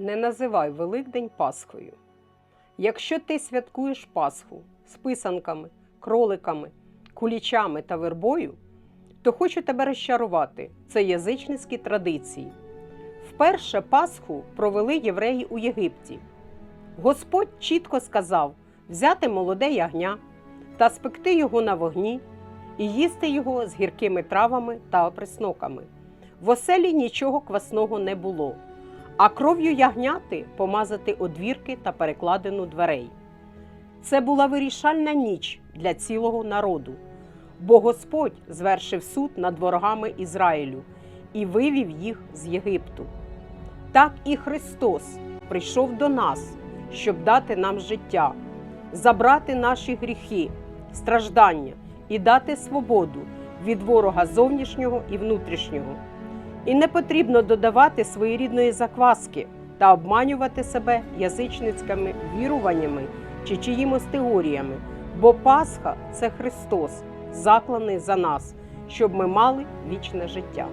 Не називай Великдень Пасхою. Якщо ти святкуєш Пасху з писанками, кроликами, кулічами та вербою, то хочу тебе розчарувати це язичницькі традиції. Вперше Пасху провели євреї у Єгипті. Господь чітко сказав взяти молоде ягня та спекти його на вогні і їсти його з гіркими травами та оприсноками. В оселі нічого квасного не було, а кров'ю ягняти помазати одвірки та перекладину дверей. Це була вирішальна ніч для цілого народу, бо Господь звершив суд над ворогами Ізраїлю і вивів їх з Єгипту. Так і Христос прийшов до нас, щоб дати нам життя, забрати наші гріхи, страждання і дати свободу від ворога зовнішнього і внутрішнього. І не потрібно додавати своєрідної закваски та обманювати себе язичницькими віруваннями чи чиїмось теоріями, бо Пасха це Христос, закланий за нас, щоб ми мали вічне життя.